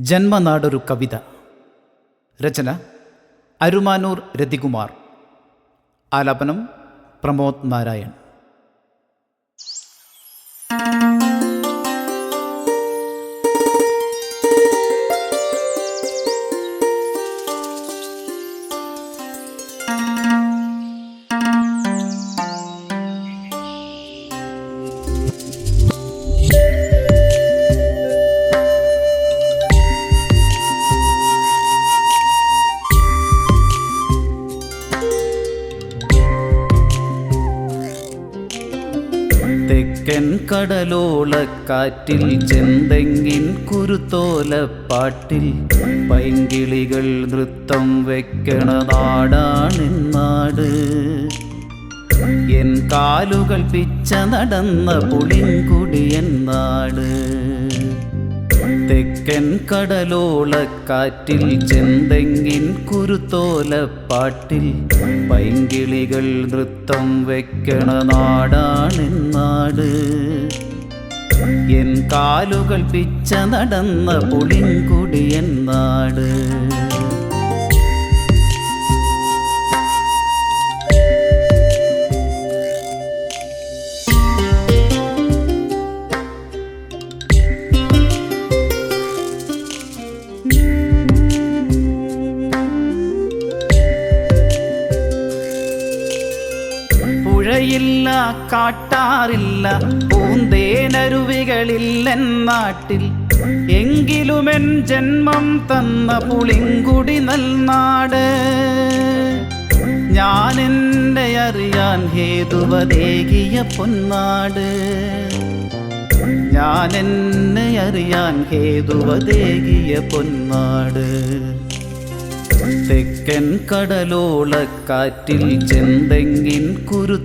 ജന്മനാടൊരു കവിത രചന അരുമാനൂർ രതികുമാർ. ആലാപനം പ്രമോദ് നാരായൺ. തെക്കൻ കടലോളക്കാറ്റിൽ ചെന്തെങ്ങിൻ കുരുത്തോലപ്പാട്ടിൽ പൈങ്കിളികൾ നൃത്തം വെക്കണ നാടാണെന്നാട് എൻ കാലുകൾ പിച്ച നടന്ന പുളിങ്കുടിയൻ നാട്. തെക്കൻ കടലോളക്കാറ്റിൽ ചെന്തെങ്ങിൻ കുരുത്തോലപ്പാട്ടിൽ. പൈങ്കിളികൾ നൃത്തം വെക്കണ നാടാണെന്നാട് എൻ കാലുകൾ പിച്ച നടന്ന പുളിങ്കുടിയൻ നാട് കാട്ടാറില്ല. പൂന്തേനരുവികളില്ലെന്നാട്ടിൽ എങ്കിലുമെൻ ജന്മം തന്ന പുളിങ്കുടി നൽനാട്. ഞാൻ എന്നെ അറിയാൻ ഹേതുവതേകിയ പൊന്നാട്. ഞാൻ എന്നെ അറിയാൻ ഹേതുവതേകിയ പൊന്നാട്. തെക്കൻ കടലോളക്കാറ്റിൽ ചെന്തെങ്ങിൻ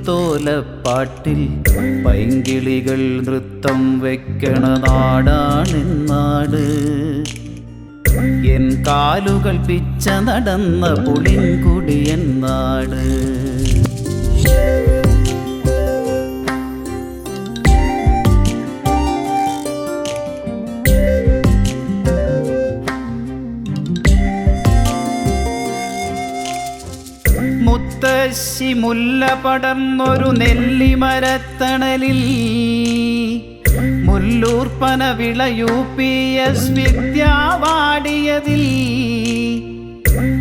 കുരുത്തോലപ്പാട്ടിൽ പൈങ്കിളികൾ നൃത്തം വെക്കണ നാടാണെന്നാട്. എൻ കാലുകൾ പിച്ച നടന്ന പുളിങ്കുടിയൻ നാട് മുത്തശ്ശി മുല്ല പടർന്നൊരു നെല്ലിമരത്തണലിൽ. മുല്ലൂർപ്പന വിളയു പി എസ് വിദ്യാവാടിയതിൽ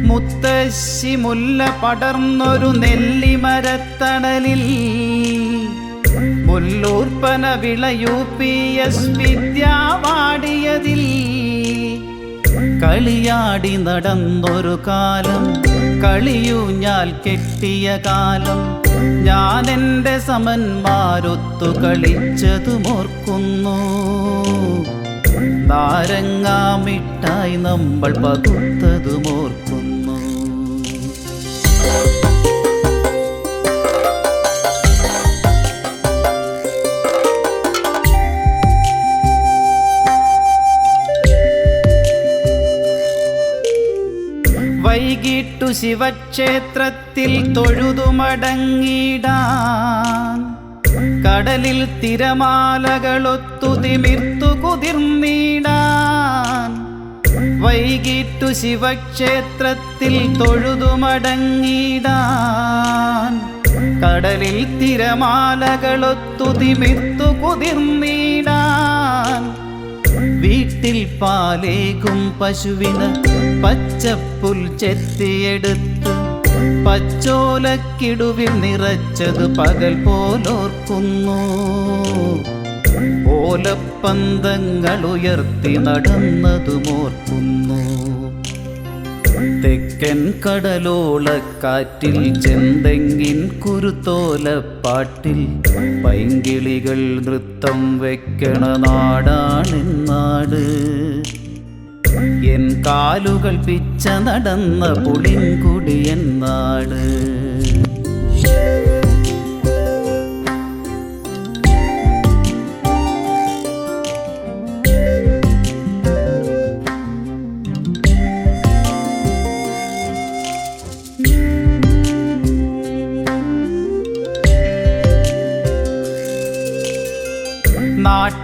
മുത്തശ്ശി മുല്ല പടർന്നൊരു നെല്ലിമരത്തണലിൽ. മുല്ലൂർപ്പന വിളയു പി എസ് വിദ്യാവാടിയതിൽ കളിയാടി നടന്നൊരു കാലം കളിയൂഞ്ഞാൽ കെട്ടിയ കാലം. ഞാൻ എന്റെ സമന്മാരൊത്തു കളിച്ചതുമോർക്കുന്നു. നാരങ്ങാമിട്ടായി നമ്മൾ പകുത്തതുമോർക്കുന്നു. വൈകിട്ടു ശിവക്ഷേത്രത്തിൽ തൊഴുതുമടങ്ങിടാൻ കടലിൽ തിരമാലകളൊത്തു തിമിർത്തു കുതിർന്നിടാൻ. വൈകിട്ടു ശിവക്ഷേത്രത്തിൽ തൊഴുതുമടങ്ങിടാൻ കടലിൽ തിരമാലകളൊത്തു തിമിർത്തു കുതിർന്നിടാൻ. വീട്ടിൽ പാലേകും പശുവിന് പച്ചപ്പുൽ ചെത്തിയെടുത്ത് പച്ചോലക്കിടുവിൽ നിറച്ചത് പകൽ പോലോർക്കുന്നു. ഓലപ്പന്തങ്ങൾ ഉയർത്തി നടന്നതുമോർക്കുന്നു. തെക്കൻ കടലോളക്കാറ്റിൽ ചെന്തെങ്ങിൻ കുരുത്തോലപ്പാട്ടിൽ പൈങ്കിളികൾ നൃത്തം വെക്കണ നാടാണെന്നാട്. എൻ കാലുകൾ പിച്ച നടന്ന പുളിങ്കുടിയൻ നാട്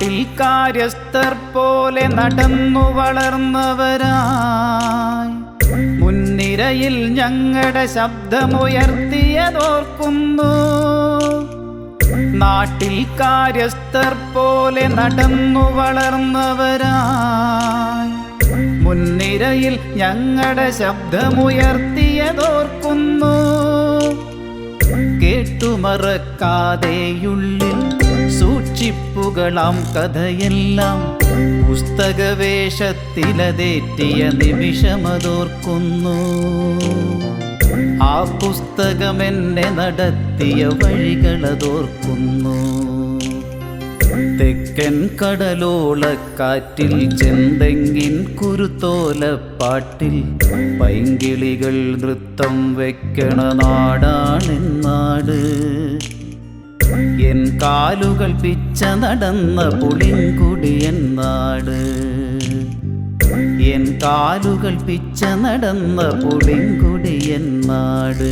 നാട്ടിൽ കാര്യസ്ഥർ പോലെ നടന്നു വളർന്നവരായി. മുൻനിരയിൽ ഞങ്ങളുടെ ശബ്ദമുയർത്തിയതോർക്കുന്നു. നാട്ടിൽ കാര്യസ്ഥർ പോലെ നടന്നു വളർന്നവരായി. മുൻനിരയിൽ ഞങ്ങളുടെ ശബ്ദമുയർത്തിയതോർക്കുന്നു. കേട്ടുമറക്കാതെയുള്ളിൽ സൂക്ഷിപ്പുകളാം കഥയെല്ലാം പുസ്തകവേഷത്തിലതേറ്റിയ നിമിഷമതോർക്കുന്നു. ആ പുസ്തകമെന്നെ നടത്തിയ വഴികളതോർക്കുന്നു. തെക്കൻ കടലോളക്കാറ്റിൽ ചെന്തെങ്ങിൻ കുരുത്തോലപ്പാട്ടിൽ പൈങ്കിളികൾ നൃത്തം വെക്കണ നാടാണെന്നാട് എൻ കാലുകൾ പിച്ച നടന്ന പുളിങ്കുടിയൻ നാട് എൻ കാലുകൾ പിച്ച നടന്ന പുളിങ്കുടിയൻ നാട്